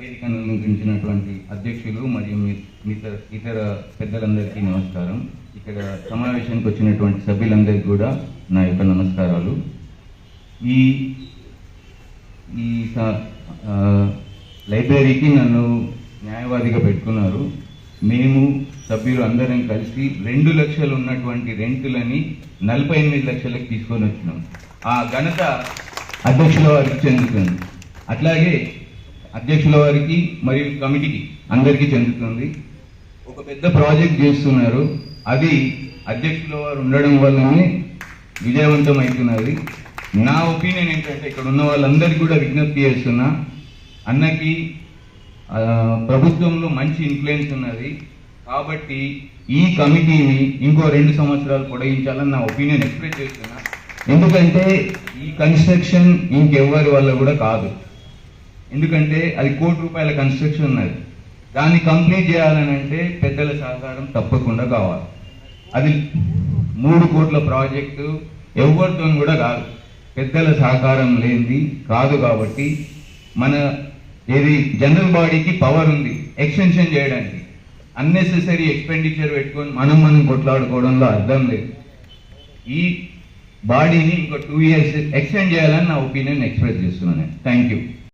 వేదికను అలంకరించినటువంటి అధ్యక్షులు మరియు మిగతా ఇతర పెద్దలందరికీ నమస్కారం. ఇక్కడ సమావేశానికి వచ్చినటువంటి సభ్యులందరికీ కూడా నా యొక్క నమస్కారాలు. ఈ ఈ స- లైబ్రరీకి నన్ను న్యాయవాదిగా పెట్టుకున్నారు. మేము సభ్యులు అందరం కలిసి రెండు లక్షలు ఉన్నటువంటి రెంటులని నలభై ఎనిమిది లక్షలకు తీసుకొని వచ్చినాం. ఆ ఘనత అధ్యక్షుల వారికి చెందుతుంది. అట్లాగే అధ్యక్షుల వారికి మరియు కమిటీకి అందరికీ చెందుతుంది. ఒక పెద్ద ప్రాజెక్ట్ చేస్తున్నారు. అది అధ్యక్షుల వారు ఉండడం వల్లనే విజయవంతం అవుతున్నది. నా ఒపీనియన్ ఏంటంటే ఇక్కడ ఉన్న వాళ్ళందరికీ కూడా విజ్ఞప్తి చేస్తున్నా అన్నకి ప్రభుత్వంలో మంచి ఇన్ఫ్లుయెన్స్ ఉన్నది. కాబట్టి ఈ కమిటీని ఇంకో రెండు సంవత్సరాలు పొడగించాలని నా ఒపీనియన్ ఎక్స్ప్రెస్ చేస్తున్నా. ఎందుకంటే ఈ కన్స్ట్రక్షన్ ఇంకెవ్వరి వల్ల కూడా కాదు. ఎందుకంటే అది కోటి రూపాయల కన్స్ట్రక్షన్ ఉన్నది. దాన్ని కంప్లీట్ చేయాలని అంటే పెద్దల సహకారం తప్పకుండా కావాలి. అది మూడు కోట్ల ప్రాజెక్టు ఎవరితో కూడా కాదు. పెద్దల సహకారం లేనిది కాదు కాబట్టి మన ఏది జనరల్ బాడీకి పవర్ ఉంది ఎక్స్టెన్షన్ చేయడానికి. అన్నెసెసరీ ఎక్స్పెండిచర్ పెట్టుకొని మనం మనం కొట్లాడుకోవడంలో అర్థం లేదు. ఈ బాడీని ఇంకో టూ ఇయర్స్ ఎక్స్టెండ్ చేయాలని నా ఒపీనియన్ ఎక్స్ప్రెస్ చేస్తున్నాను థ్యాంక్ యూ